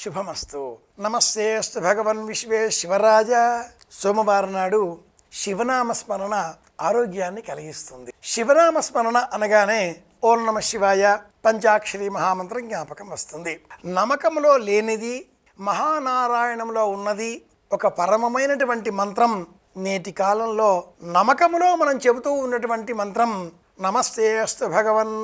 శుభమస్తు. నమస్తే అస్తు భగవన్ విశ్వేశ్వరాజ సోమవారం నాడు శివనామ స్మరణ ఆరోగ్యాన్ని కలిగిస్తుంది. శివనామ స్మరణ అనగానే ఓం నమ శివాయ పంచాక్షరి మహామంత్రం జ్ఞాపకం వస్తుంది. నమకములో లేనిది మహానారాయణంలో ఉన్నది ఒక పరమమైనటువంటి మంత్రం. నేటి కాలంలో నమకములో మనం చెబుతూ ఉన్నటువంటి మంత్రం నమస్తే అస్తు భగవన్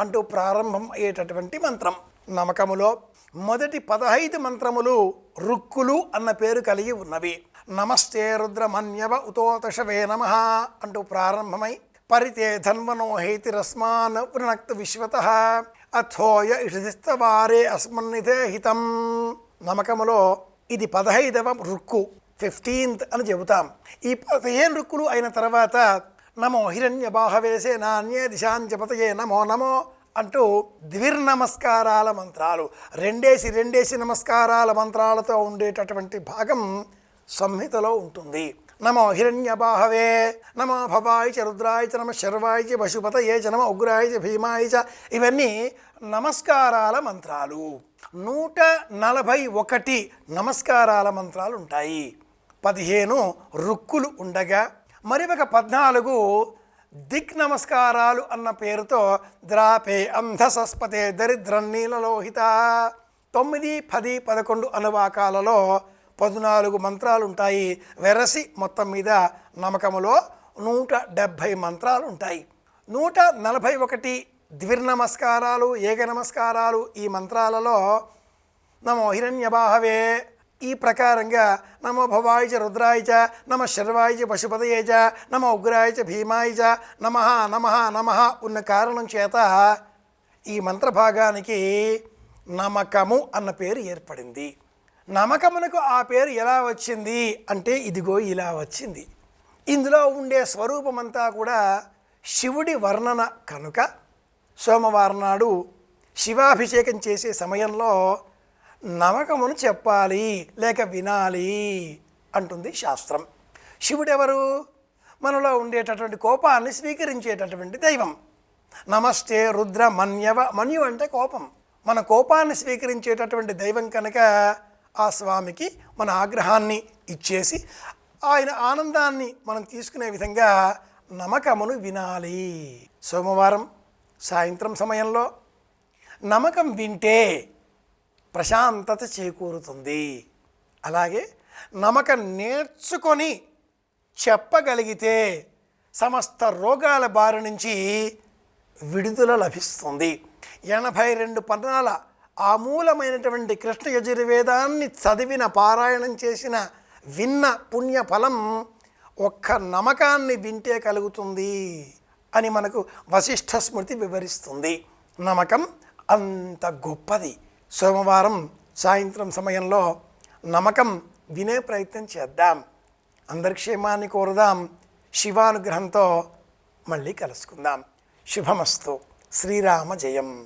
అంటూ ప్రారంభం అయ్యేటటువంటి మంత్రం. నమకములో మొదటి పదహైదు మంత్రములు రుక్కులు అన్న పేరు కలిగి ఉన్నవి. నమస్తే రుద్రమన్యవ ఉతోతషవే నమ అంటూ ప్రారంభమై పరితే ధన్వనోహేతి రస్మాన్ వృణక్త విశ్వత. అథోయ ఇషిస్తవారే అస్మన్నిధే హితం. నమకములో ఇది పదహైదవ రుక్కు ఫిఫ్టీన్త్ అని చెబుతాం. ఈ పదిహేను రుక్కులు అయిన తర్వాత నమో హిరణ్య బాహవేసే నాణ్యే దిశాంచపతయే నమో నమో అంటూ ద్విర్నమస్కారాల మంత్రాలు రెండేసి రెండేసి నమస్కారాల మంత్రాలతో ఉండేటటువంటి భాగం సంహితలో ఉంటుంది. నమో హిరణ్యబాహవే నమో భవాయ చ రుద్రాయ చ నమ శర్వాయ చ పశుపతయే చ నమ ఉగ్రాయ చ భీమాయ చ ఇవన్నీ నమస్కారాల మంత్రాలు. నూట నలభై ఒకటి నమస్కారాల మంత్రాలు ఉంటాయి. పదిహేను రుక్కులు ఉండగా మరి ఒక పద్నాలుగు దిక్ నమస్కారాలు అన్న పేరుతో ద్రాపే అంధసస్పతే దరిద్రన్నీలలోహిత తొమ్మిది పది పదకొండు అనువాకాలలో పద్నాలుగు మంత్రాలు ఉంటాయి వెరసి మొత్తం మీద నమ్మకములో నూట డెబ్భై మంత్రాలు ఉంటాయి నూట నలభై ఒకటి ద్విర్నమస్కారాలు ఏక నమస్కారాలు ఈ మంత్రాలలో నమో హిరణ్యబాహవే. ఈ ప్రకారంగా నమో భవాయ చ రుద్రాయ చ నమ శర్వాయ చ పశుపతయే చ నమ ఉగ్రాయ చ భీమాయ చ నమ నమ నమ ఉన్న కారణం చేత ఈ మంత్రభాగానికి నమకము అన్న పేరు ఏర్పడింది. నమకమునకు ఆ పేరు ఎలా వచ్చింది అంటే ఇదిగో ఇలా వచ్చింది. ఇందులో ఉండే స్వరూపమంతా కూడా శివుడి వర్ణన కనుక సోమవారం నాడు శివాభిషేకం చేసే సమయంలో నమ్మకమును చెప్పాలి లేక వినాలి అంటుంది శాస్త్రం. శివుడెవరు? మనలో ఉండేటటువంటి కోపాన్ని స్వీకరించేటటువంటి దైవం. నమస్తే రుద్ర మన్యవ మన్యు అంటే కోపం. మన కోపాన్ని స్వీకరించేటటువంటి దైవం కనుక ఆ స్వామికి మన ఆగ్రహాన్ని ఇచ్చేసి ఆయన ఆనందాన్ని మనం తీసుకునే విధంగా నమ్మకమును వినాలి. సోమవారం సాయంత్రం సమయంలో నమ్మకం వింటే ప్రశాంతత చేకూరుతుంది. అలాగే నమ్మకం నేర్చుకొని చెప్పగలిగితే సమస్త రోగాల బారి నుంచి విడుదల లభిస్తుంది. ఎనభై రెండు పన్నాల ఆమూలమైనటువంటి కృష్ణ యజుర్వేదాన్ని చదివిన పారాయణం చేసిన విన్న పుణ్యఫలం ఒక్క నమ్మకాన్ని వింటే కలుగుతుంది అని మనకు వశిష్ఠ స్మృతి వివరిస్తుంది. నమ్మకం అంత గొప్పది. సోమవారం సాయంత్రం సమయంలో నమ్మకం వినే ప్రయత్నం చేద్దాం. అందరి క్షేమాన్ని కోరుదాం. శివానుగ్రహంతో మళ్ళీ కలుసుకుందాం. శుభమస్తు. శ్రీరామ జయం.